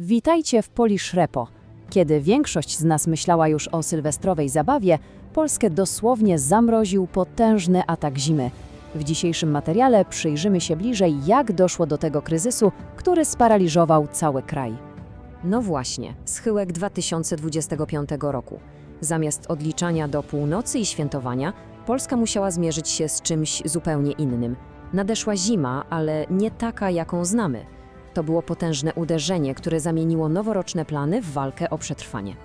Witajcie w Polish Repo. Kiedy większość z nas myślała już o sylwestrowej zabawie, Polskę dosłownie zamroził potężny atak zimy. W dzisiejszym materiale przyjrzymy się bliżej, jak doszło do tego kryzysu, który sparaliżował cały kraj. No właśnie, schyłek 2025 roku. Zamiast odliczania do północy i świętowania, Polska musiała zmierzyć się z czymś zupełnie innym. Nadeszła zima, ale nie taka, jaką znamy. To było potężne uderzenie, które zamieniło noworoczne plany w walkę o przetrwanie.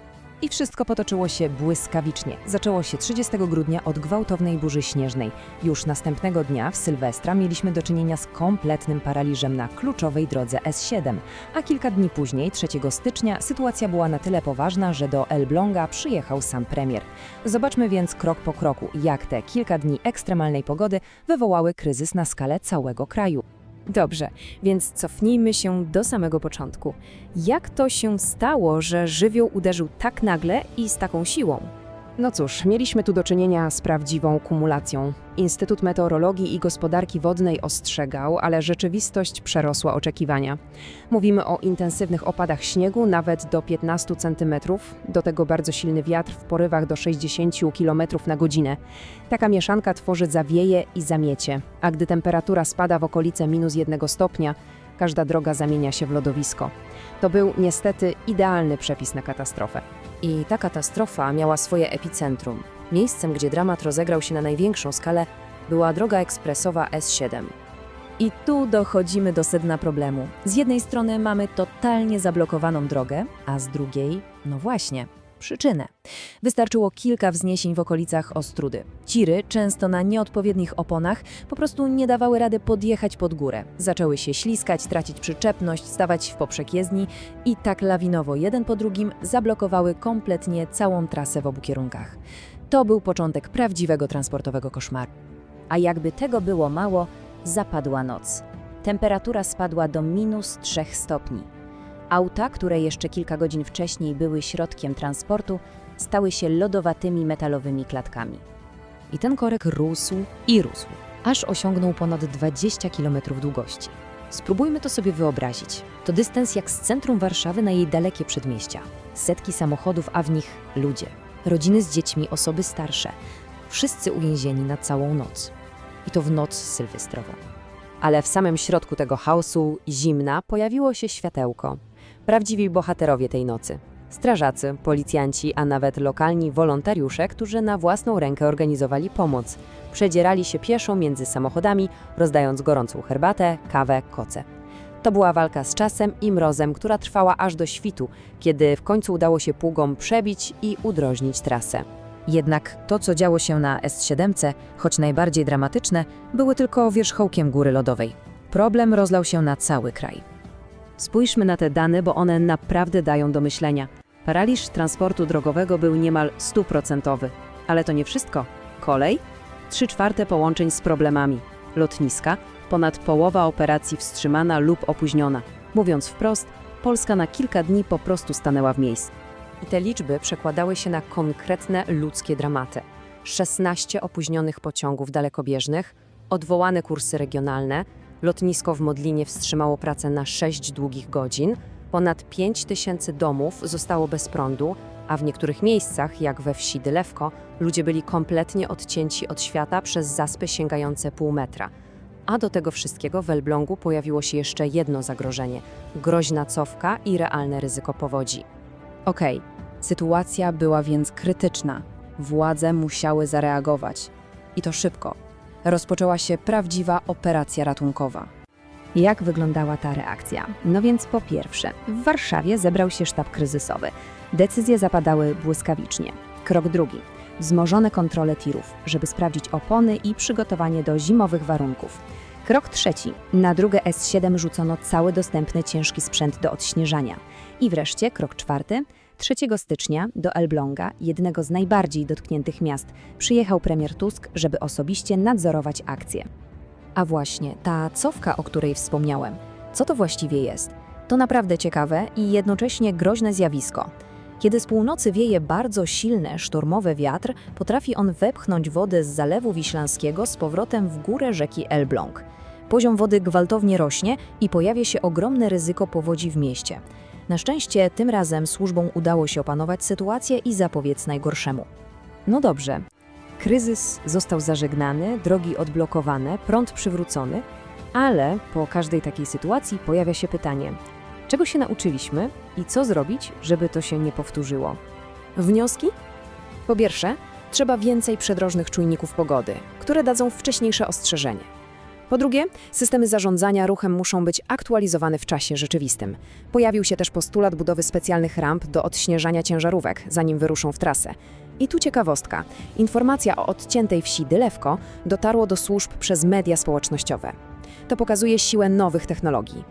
I wszystko potoczyło się błyskawicznie. Zaczęło się 30 grudnia od gwałtownej burzy śnieżnej. Już następnego dnia, w Sylwestra, mieliśmy do czynienia z kompletnym paraliżem na kluczowej drodze S7. A kilka dni później, 3 stycznia, sytuacja była na tyle poważna, że do Elbląga przyjechał sam premier. Zobaczmy więc krok po kroku, jak te kilka dni ekstremalnej pogody wywołały kryzys na skalę całego kraju. Dobrze, więc cofnijmy się do samego początku. Jak to się stało, że żywioł uderzył tak nagle i z taką siłą? No cóż, mieliśmy tu do czynienia z prawdziwą kumulacją. Instytut Meteorologii i Gospodarki Wodnej ostrzegał, ale rzeczywistość przerosła oczekiwania. Mówimy o intensywnych opadach śniegu nawet do 15 cm, do tego bardzo silny wiatr w porywach do 60 km na godzinę. Taka mieszanka tworzy zawieje i zamiecie, a gdy temperatura spada w okolice minus 1 stopnia, każda droga zamienia się w lodowisko. To był niestety idealny przepis na katastrofę. I ta katastrofa miała swoje epicentrum. Miejscem, gdzie dramat rozegrał się na największą skalę, była droga ekspresowa S7. I tu dochodzimy do sedna problemu. Z jednej strony mamy totalnie zablokowaną drogę, a z drugiej, no właśnie, przyczynę. Wystarczyło kilka wzniesień w okolicach Ostrudy. Tiry, często na nieodpowiednich oponach, po prostu nie dawały rady podjechać pod górę. Zaczęły się śliskać, tracić przyczepność, stawać w poprzek jezdni i tak lawinowo jeden po drugim zablokowały kompletnie całą trasę w obu kierunkach. To był początek prawdziwego transportowego koszmaru. A jakby tego było mało, zapadła noc. Temperatura spadła do minus 3 stopni. Auta, które jeszcze kilka godzin wcześniej były środkiem transportu, stały się lodowatymi metalowymi klatkami. I ten korek rósł i rósł, aż osiągnął ponad 20 km długości. Spróbujmy to sobie wyobrazić. To dystans jak z centrum Warszawy na jej dalekie przedmieścia. Setki samochodów, a w nich ludzie. Rodziny z dziećmi, osoby starsze. Wszyscy uwięzieni na całą noc. I to w noc sylwestrową. Ale w samym środku tego chaosu, zimna, pojawiło się światełko. Prawdziwi bohaterowie tej nocy. Strażacy, policjanci, a nawet lokalni wolontariusze, którzy na własną rękę organizowali pomoc. Przedzierali się pieszo między samochodami, rozdając gorącą herbatę, kawę, koce. To była walka z czasem i mrozem, która trwała aż do świtu, kiedy w końcu udało się pługom przebić i udrożnić trasę. Jednak to, co działo się na S7, choć najbardziej dramatyczne, były tylko wierzchołkiem góry lodowej. Problem rozlał się na cały kraj. Spójrzmy na te dane, bo one naprawdę dają do myślenia. Paraliż transportu drogowego był niemal stuprocentowy. Ale to nie wszystko. Kolej? Trzy czwarte połączeń z problemami. Lotniska? Ponad połowa operacji wstrzymana lub opóźniona. Mówiąc wprost, Polska na kilka dni po prostu stanęła w miejscu. I te liczby przekładały się na konkretne ludzkie dramaty. 16 opóźnionych pociągów dalekobieżnych, odwołane kursy regionalne, lotnisko w Modlinie wstrzymało pracę na 6 długich godzin, ponad 5 tysięcy domów zostało bez prądu, a w niektórych miejscach, jak we wsi Dylewko, ludzie byli kompletnie odcięci od świata przez zaspy sięgające pół metra. A do tego wszystkiego w Elblągu pojawiło się jeszcze jedno zagrożenie groźna cofka i realne ryzyko powodzi. Okej, sytuacja była więc krytyczna. Władze musiały zareagować. I to szybko. Rozpoczęła się prawdziwa operacja ratunkowa. Jak wyglądała ta reakcja? No więc po pierwsze, w Warszawie zebrał się sztab kryzysowy. Decyzje zapadały błyskawicznie. Krok drugi. Wzmożone kontrole tirów, żeby sprawdzić opony i przygotowanie do zimowych warunków. Krok trzeci. Na drogę S7 rzucono cały dostępny ciężki sprzęt do odśnieżania. I wreszcie krok czwarty. 3 stycznia do Elbląga, jednego z najbardziej dotkniętych miast, przyjechał premier Tusk, żeby osobiście nadzorować akcję. A właśnie, ta cofka, o której wspomniałem, co to właściwie jest? To naprawdę ciekawe i jednocześnie groźne zjawisko. Kiedy z północy wieje bardzo silny, sztormowy wiatr, potrafi on wepchnąć wodę z Zalewu Wiślańskiego z powrotem w górę rzeki Elbląg. Poziom wody gwałtownie rośnie i pojawia się ogromne ryzyko powodzi w mieście. Na szczęście tym razem służbom udało się opanować sytuację i zapobiec najgorszemu. No dobrze. Kryzys został zażegnany, drogi odblokowane, prąd przywrócony, ale po każdej takiej sytuacji pojawia się pytanie: czego się nauczyliśmy i co zrobić, żeby to się nie powtórzyło? Wnioski? Po pierwsze, trzeba więcej przedrożnych czujników pogody, które dadzą wcześniejsze ostrzeżenie. Po drugie, systemy zarządzania ruchem muszą być aktualizowane w czasie rzeczywistym. Pojawił się też postulat budowy specjalnych ramp do odśnieżania ciężarówek, zanim wyruszą w trasę. I tu ciekawostka. Informacja o odciętej wsi Dylewko dotarło do służb przez media społecznościowe. To pokazuje siłę nowych technologii.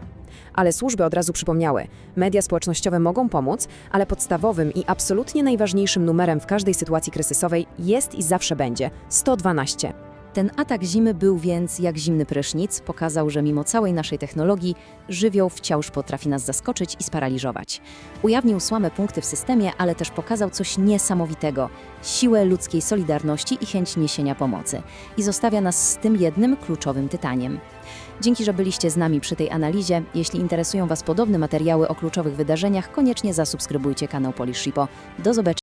Ale służby od razu przypomniały, media społecznościowe mogą pomóc, ale podstawowym i absolutnie najważniejszym numerem w każdej sytuacji kryzysowej jest i zawsze będzie 112. Ten atak zimy był więc jak zimny prysznic, pokazał, że mimo całej naszej technologii, żywioł wciąż potrafi nas zaskoczyć i sparaliżować. Ujawnił słabe punkty w systemie, ale też pokazał coś niesamowitego siłę ludzkiej solidarności i chęć niesienia pomocy. I zostawia nas z tym jednym kluczowym tytaniem. Dzięki, że byliście z nami przy tej analizie. Jeśli interesują Was podobne materiały o kluczowych wydarzeniach, koniecznie zasubskrybujcie kanał Polish Shippo. Do zobaczenia.